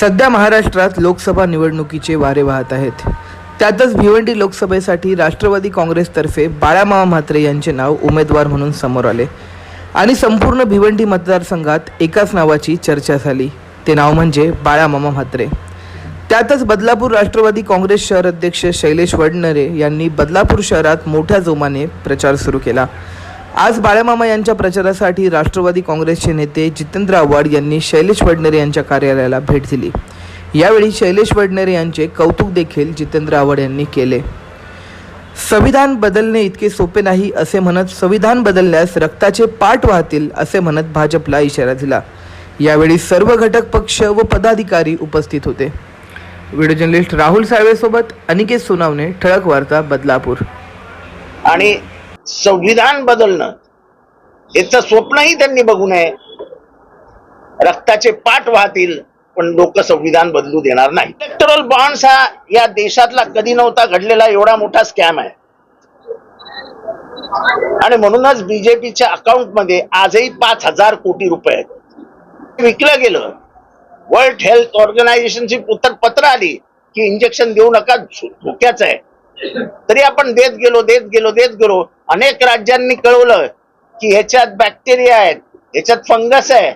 सध्या महाराष्ट्रात लोकसभा निवडणुकीचे वारे वाहत आहेत. त्यातच भिवंडी लोकसभेसाठी राष्ट्रवादी काँग्रेसतर्फे बाळामामा म्हात्रे यांचे नाव उमेदवार म्हणून समोर आले. आणि संपूर्ण भिवंडी मतदारसंघात एकाच नावाची चर्चा झाली. ते नाव म्हणजे बाळामामा म्हात्रे. त्यातच बदलापूर राष्ट्रवादी काँग्रेस शहर अध्यक्ष शैलेश वडनरे यांनी बदलापूर शहरात मोठ्या जोमाने प्रचार सुरू केला. आज बाळामामा यांच्या प्रचारासाठी राष्ट्रवादी काँग्रेसचे नेते जितेंद्र आव्हाड यांनी शैलेश वडनेरे यांच्या कार्यालयाला भेट दिली. यावेळी शैलेश वडनेरे यांचे कौतुक देखील जितेंद्र आव्हाड यांनी केले. संविधान बदलणे इतके सोपे नाही असे म्हणत संविधान बदलल्यास रक्ताचे पाठ वाहतील असे म्हणत भाजपला इशारा दिला. यावेळी सर्व घटक पक्ष व पदाधिकारी उपस्थित होते. व्हिडिओ जर्नलिस्ट राहुल साळवेसोबत अनिकेत सोनावणे ठळक वार्ता बदलापूर. आणि संविधान बदलणं. याचं स्वप्नही त्यांनी बघू नये. रक्ताचे पाठ वाहतील पण लोक संविधान बदलू देणार नाही इलेक्टरल बॉन्ड्स हा या देशातला कधी नव्हता घडलेला एवढा मोठा स्कॅम आहे. आणि म्हणूनच बीजेपीच्या अकाउंटमध्ये आजही पाच हजार कोटी रुपये आहेत. विकलं गेलं. वर्ल्ड हेल्थ ऑर्गनायझेशनची उत्तर पत्र आली की इंजेक्शन देऊ नका धोक्याचं आहे. तरी आपण देत गेलो देत गेलो देत गेलो. अनेक राज्यांनी कळवलं की ह्याच्यात बॅक्टेरिया आहेत ह्याच्यात फंगस आहे.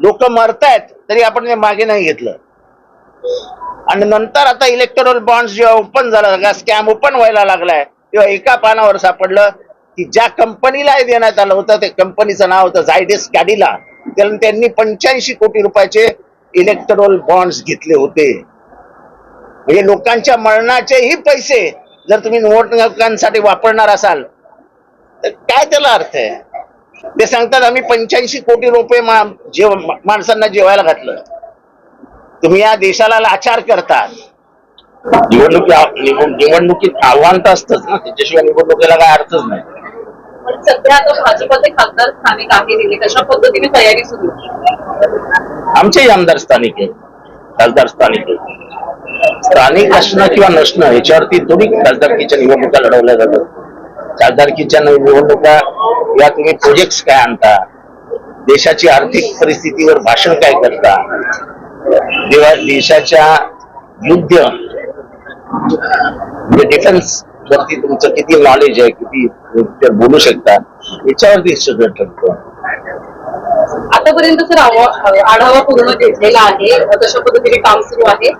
लोक मरतायत तरी आपण ते मागे नाही घेतलं. आणि नंतर आता इलेक्टोरल बॉन्ड जेव्हा ओपन झाला स्कॅम ओपन व्हायला लागलाय तेव्हा एका पानावर सापडलं की ज्या कंपनीला देण्यात आलं होतं ते कंपनीचं नाव होतं झायडेस कॅडिला त्यांनी पंच्याऐंशी कोटी रुपयाचे इलेक्टोरल बॉन्ड्स घेतले होते. म्हणजे लोकांच्या मरणाचेही पैसे जर तुम्ही निवडणुकांसाठी वापरणार असाल तर काय त्याला अर्थ आहे? ते सांगतात आम्ही पंच्याऐंशी कोटी रुपये मा- जेव माणसांना जेवायला घातलं. तुम्ही या देशाला लाचार करतात. निवडणुकी निवड- निवडणुकीत आव्हान तर असतंच ना. त्याच्याशिवाय निवडणुकीला काय अर्थच नाही. पण सध्या आता भाजपाचे खासदार स्थानिक आहे कशा पद्धतीने तयारी सुरू आहे? आमचेही आमदार स्थानिक आहे खासदार स्थानिक स्थानिक असणं किंवा नसणं याच्यावरती थोडी खासदारकीच्या निवडणुका लढवल्या जातात. खासदारकीच्या निवडणुका या तुम्ही प्रोजेक्ट काय आणता? देशाची आर्थिक परिस्थितीवर भाषण काय करता? देवा देशाच्या युद्ध म्हणजे डिफेन्स वरती तुमचं किती नॉलेज आहे किती बोलू शकता? याच्यावरती सगळं ठरतं. आतापर्यंत सर आढावा पूर्ण घेतलेला आहे. तशा पद्धतीने काम सुरू आहे.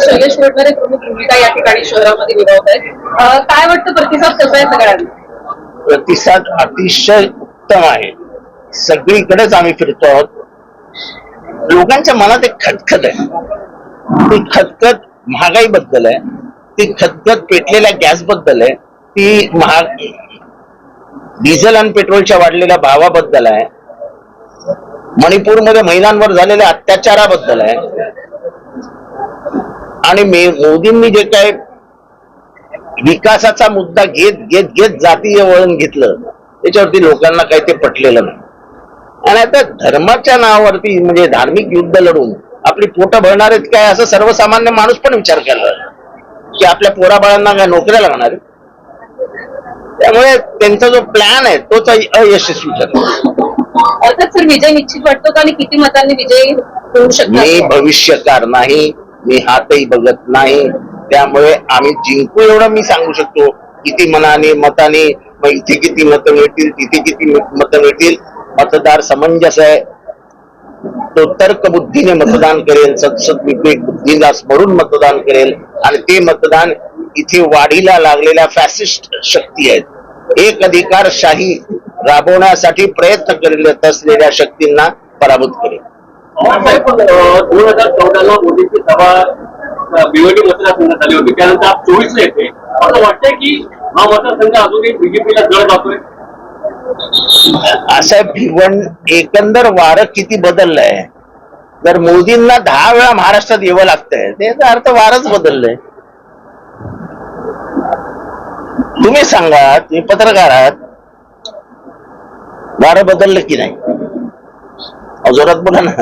शैलेश वडनेरे प्रमुख भूमिका या ठिकाणी शहरामध्ये निभावत आहेत. काय वाटतं प्रतिसाद कसा आहे सगळ्यांना? प्रतिसाद अतिशय उत्तम आहे. सगळीकडेच आम्ही फिरतो आहोत. लोकांच्या मनात एक खतखत आहे. ती खतखत महागाई बद्दल आहे. ती खतखत पेटलेल्या गॅसबद्दल आहे. ती महाग डिझेल आणि पेट्रोलच्या वाढलेल्या भावाबद्दल आहे. मणिपूरमध्ये महिलांवर झालेल्या अत्याचाराबद्दल आहे. आणि मे मोदींनी जे काय विकासाचा मुद्दा घेत घेत घेत जातीय वळण घेतलं त्याच्यावरती लोकांना काही ते पटलेलं नाही. आणि आता धर्माच्या नावावरती म्हणजे धार्मिक युद्ध लढून आपली पोटं भरणार आहेत काय असं सर्वसामान्य माणूस पण विचार केला की आपल्या पोराबाळांना काय नोकऱ्या लागणार त्यामुळे त्यांचा जो प्लॅन आहे तोच अयशस्वी ठरला अर्थात सर विजय निश्चित वाटतो का? आणि किती मतांनी विजय होऊ मी शकतो भविष्यकार नाही मी हातही बघत नाही. त्यामुळे आम्ही जिंकू एवढं मी सांगू शकतो. किती मनाने मताने मग इथे किती मतं मिळतील तिथे किती मतं मिळतील मतदार समंजस आहे. तो तर्क बुद्धीने मतदान करेल सतसत विवेक बुद्धीला स्मरून मतदान करेल. आणि ते मतदान इथे वाढीला लागलेल्या फॅसिस्ट शक्ती आहेत. एक अधिकारशाही राबवण्यासाठी प्रयत्न करीत असलेल्या शक्तींना पराभूत करेल दोन हजार चौदाला मोदींची सभा अ, भिवंडी मतदारसंघात झाली होती. त्यानंतर चोवीस ला येते असं वाटतंय की हा मतदारसंघ अजूनही बीजेपीला जड जातोय असं भिवंड एकंदर वारं किती बदललंय? जर मोदींना दहा वेळा महाराष्ट्रात यावं लागतंय त्याचा अर्थ वारच बदललंय. तुम्ही सांगा तुम्ही पत्रकार आहात वारं बदललं की नाही? अजोरात जोरात बोला ना.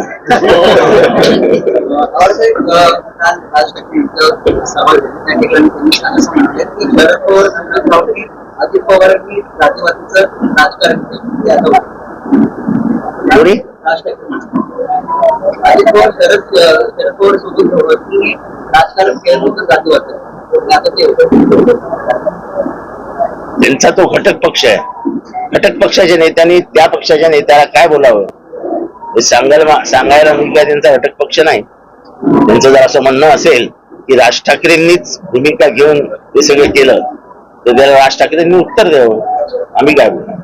अजित पवारांनी राजकारण राज पवार शरद शरद पवार सोबत राजकारण केलं होतं जातीवाद आता ते त्यांचा तो घटक पक्ष आहे. घटक पक्षाच्या नेत्यांनी त्या पक्षाच्या नेत्याला काय बोलावं? हे सांगायला सांगायला मी काय त्यांचा घटक पक्ष नाही. त्यांचं जर असं म्हणणं असेल की राज ठाकरेंनीच भूमिका घेऊन हे सगळं केलं तर त्याला राज ठाकरेंनी उत्तर द्यावं. आम्ही काय बोलू?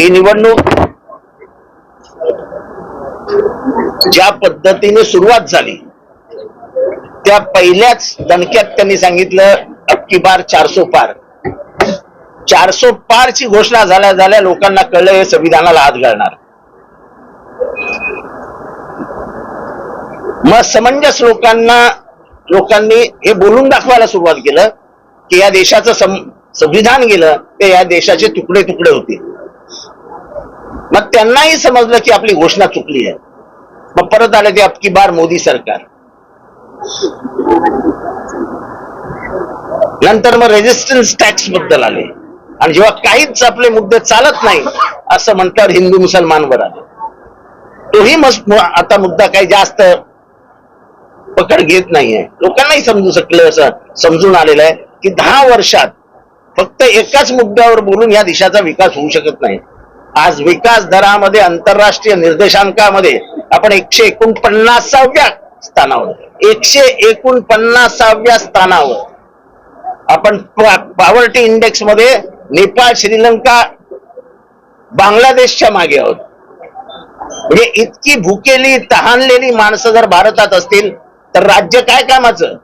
ही निवडणूक ज्या पद्धतीने सुरुवात झाली त्या पहिल्याच दणक्यात त्यांनी सांगितलं अबकी बार चारसो पार. चारसो पार ची घोषणा झाल्या झाल्या लोकांना कळलं हे संविधानाला हात घालणार. मग समंजस लोकांना लोकांनी हे बोलून दाखवायला सुरुवात केलं की या देशाचं संविधान गेलं ते या देशाचे तुकडे तुकडे होते. मग त्यांनाही समजलं की आपली घोषणा चुकली आहे. मग परत आले ते अबकी बार मोदी सरकार. नंतर मग रेजिस्टन्स टॅक्सबद्दल आले. आणि जेव्हा काहीच आपले मुद्दे चालत नाही असं म्हटल्यावर हिंदू मुसलमानवर आले. तोही मस- आता मुद्दा काही जास्त पकड घेत नाहीये. लोकांनाही समजू शकलं असं समजून आलेलं आहे की दहा वर्षात फक्त एकाच मुद्द्यावर बोलून या देशाचा विकास होऊ शकत नाही. आज विकास दरामध्ये आंतरराष्ट्रीय निर्देशांकामध्ये आपण एकशे एकोणपन्नासाव्या स्थानावर एकशे एकोणपन्नासाव्या स्थानावर. आपण पॉवर्टी इंडेक्समध्ये नेपाळ श्रीलंका बांगलादेशच्या मागे आहोत. म्हणजे इतकी भुकेली तहानलेली माणसं जर भारतात असतील तर राज्य काय कामाचं?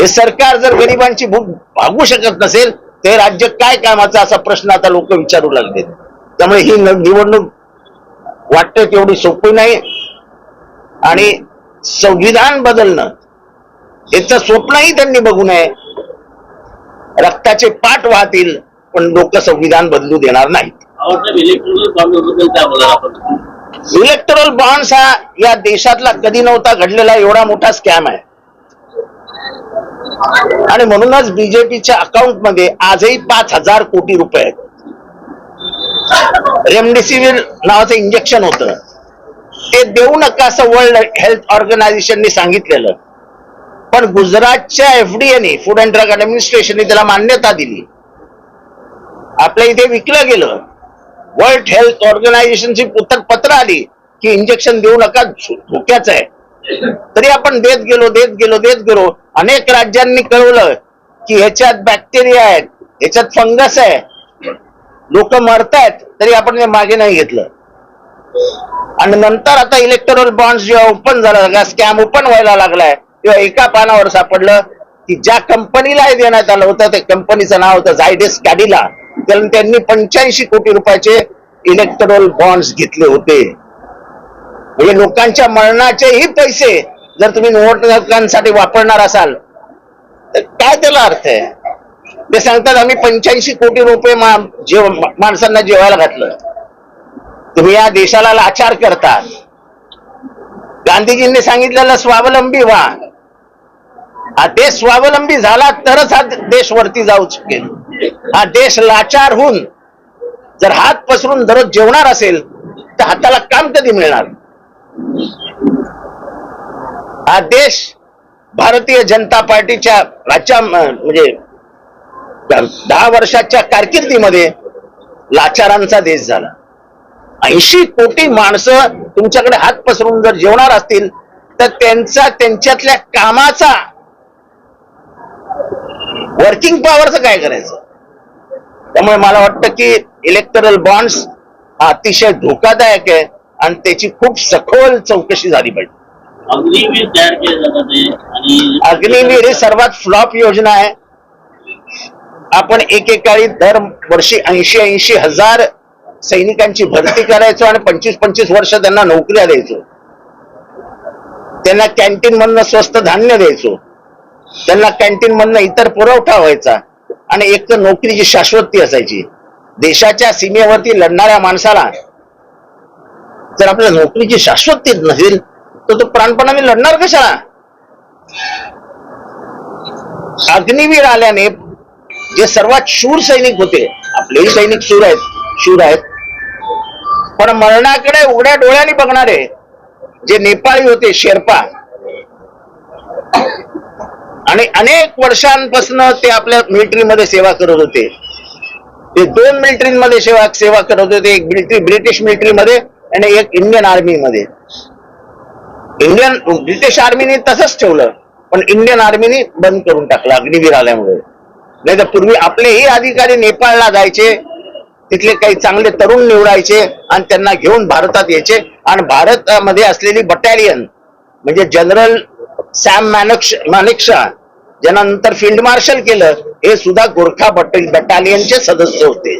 हे सरकार जर गरिबांची भूक भागू शकत नसेल ते राज्य काय कामाचं असा प्रश्न आता लोक विचारू लागले त्यामुळे ही न- निवडणूक वाटतं तेवढी सोपी नाही. आणि संविधान बदलणं याचं स्वप्नही त्यांनी बघू नये. रक्ताचे पाठ वाहतील पण लोक संविधान बदलू देणार नाहीत. इलेक्टोरल बॉन्ड्स हा या देशातला कधी नव्हता घडलेला एवढा मोठा स्कॅम आहे. आणि म्हणूनच बीजेपीच्या अकाउंटमध्ये आजही पाच हजार कोटी रुपये आहेत. रेमडेसिवीर नावाचं इंजेक्शन होतं. ते देऊ नका असं वर्ल्ड हेल्थ ऑर्गनायझेशनने सांगितलेलं. पण गुजरातच्या एफडीएने फूड अँड ड्रग ऍडमिनिस्ट्रेशनने त्याला मान्यता दिली. आपल्या इथे विकलं गेलं. वर्ल्ड हेल्थ ऑर्गनायझेशनची पुस्तक पत्र आली की इंजेक्शन देऊ नका धोक्याच आहे. तरी आपण देत गेलो देत गेलो देत गेलो. अनेक राज्यांनी कळवलं की ह्याच्यात बॅक्टेरिया आहेत ह्याच्यात फंगस आहे. लोक मरतायत तरी आपण ते मागे नाही घेतलं. आणि नंतर आता इलेक्टोरल बॉन्ड जेव्हा ओपन झाला स्कॅम ओपन व्हायला लागलाय. किंवा एका पानावर सापडलं की ज्या कंपनीला देण्यात आलं होतं त्या कंपनीचं नाव होतं झायडेस कॅडिला कारण त्यांनी पंच्याऐंशी कोटी रुपयाचे इलेक्ट्रोल बॉन्ड्स घेतले होते. म्हणजे लोकांच्या मरणाचेही पैसे जर तुम्ही निवडणुकांसाठी वापरणार असाल तर काय त्याला अर्थ आहे? ते सांगतात आम्ही पंच्याऐंशी कोटी रुपये मा- जेव माणसांना जेवायला घातलं. तुम्ही या देशाला लाचार करता. गांधीजींनी सांगितलेलं स्वावलंबी व्हा. हा देश स्वावलंबी झाला तरच हा देश वरती जाऊ शकेल. हा देश लाचार होऊन जर हात पसरून दररोज जेवणार असेल तर हाताला काम कधी मिळणार? हा देश भारतीय जनता पार्टीच्या राज्या म्हणजे दहा वर्षाच्या कारकिर्दीमध्ये लाचारांचा देश झाला. ऐंशी कोटी माणसं तुमच्याकडे हात पसरून जर जेवणार असतील तर त्यांचा त्यांच्यातल्या कामाचा वर्किंग पॉवरचं काय करायचं? त्यामुळे मला वाटतं की इलेक्टरल बॉन्ड्स हा अतिशय धोकादायक आहे आणि त्याची खूप सखोल चौकशी झाली पाहिजे. अग्निवीर तयार केले जातात ते आणि अग्निवीर ही सर्वात फ्लॉप योजना आहे. आपण एकेकाळी दर वर्षी ऐंशी ऐंशी हजार सैनिकांची भरती करायचो आणि पंचवीस पंचवीस वर्ष त्यांना नोकऱ्या द्यायचो. त्यांना कॅन्टीन मधनं स्वस्त धान्य द्यायचो. त्यांना कॅन्टीन मधनं इतर पुरवठा व्हायचा आणि एक तर नोकरीची शाश्वती असायची. देशाच्या सीमेवरती लढणाऱ्या माणसाला जर आपल्या नोकरीची शाश्वती नसेल तर तो प्राणपणाने लढणार कशाला? अग्निवीर आल्याने जे सर्वात शूर सैनिक होते आपलेही सैनिक शूर आहेत शूर आहेत. पण मरणाकडे उघड्या डोळ्याने बघणारे जे नेपाळी होते शेर्पा आणि अनेक वर्षांपासून ते आपल्या मिलिटरीमध्ये सेवा करत होते. ते दोन मिलिटरीमध्ये सेवा सेवा करत होते. एक मिलिटरी ब्रिटिश मिलिटरीमध्ये आणि एक इंडियन आर्मीमध्ये इंडियन ब्रिटिश आर्मीने तसंच ठेवलं पण इंडियन आर्मीने बंद करून टाकलं अग्निवीर आल्यामुळे. नाही तर पूर्वी आपलेही अधिकारी नेपाळला जायचे तिथले काही चांगले तरुण निवडायचे आणि त्यांना घेऊन भारतात यायचे. आणि भारतामध्ये असलेली बटालियन म्हणजे जनरल सॅम मॅनक्ष मानेक्षा ज्यांना नंतर फील्ड मार्शल केलं हे सुद्धा गोरखा बट बटालियनचे सदस्य होते.